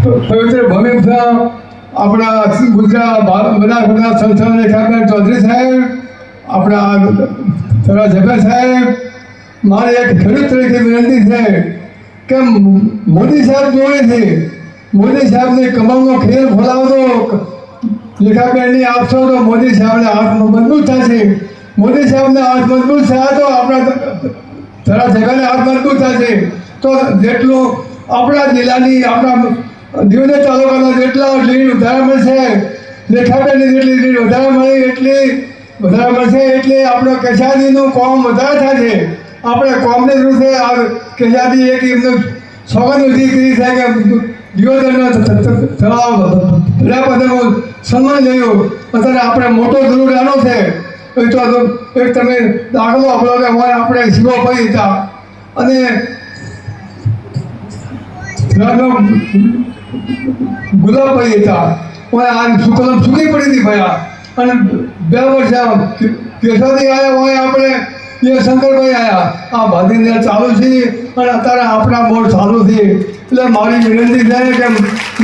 પવિત્ર ભૂમિ આપણા ગુજરાત ભારત બનાસકાંઠા સંસ્થાના લેખાકાર ચૌધરી સાહેબ આપણા થોડા જગર સાહેબ મારે એક ખેડૂત તરીકે વિનંતી છે કે મોદી સાહેબ જોડે છે મોદી સાહેબને કમળનો ખેલ ફોલાવતો લેખાબેનની આપશો તો મોદી સાહેબને હાથ મજબૂત થશે મોદી સાહેબને હાથ મજબૂત થયા તો આપણા તારા જગાને હાથ મજબૂત થશે તો જેટલું આપણા જિલ્લાની આપણા દિવને તાલુકાના જેટલા લીડ વધારે મળશે લેખાબેનની જેટલી લીડ વધારે મળી, એટલી વધારે મળશે, એટલે આપણે કેશાદીનું કોમ વધારે થશે આપણે કોમને શું છે, આ કેશાદી એક એમનું સોગંદ ઉધી કરી છે કે દિવસનો તળાવ બધા પદનું સન્માન જોયું અત્યારે આપણે મોટો જરૂર આનો છે. એ તો એક તમે દાખલો આપણો કે આપણે શિવો પડી હતા. અને રાનો ગુલાબ પડી હતા આ સુકલમ સુખી પડી હતી ભયા. અને બે વર્ષ કેશવથી આવ્યા હોય આપણે, એ શંકરભાઈ આવ્યા આ ભાદીને ચાલુ છે અને અત્યારે આપણા બોર્ડ ચાલુ છે. એટલે મારી વિનંતી છે કે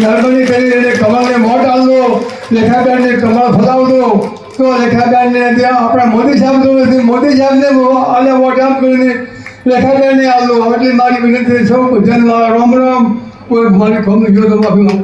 મહેરબાની કરી એને કમળને મોટ આલજો, લેખાબેનને કમળ ફલાવજો. તો લેખાબેનને ત્યાં આપણા મોદી સાહેબ જોડે મોદી સાહેબને આને વોટ આપ કરીને લેખાબેનને આલજો એટલે મારી વિનંતી સૌ જન રામ રામ. કોઈ મારી ખમ ગયો તો માફી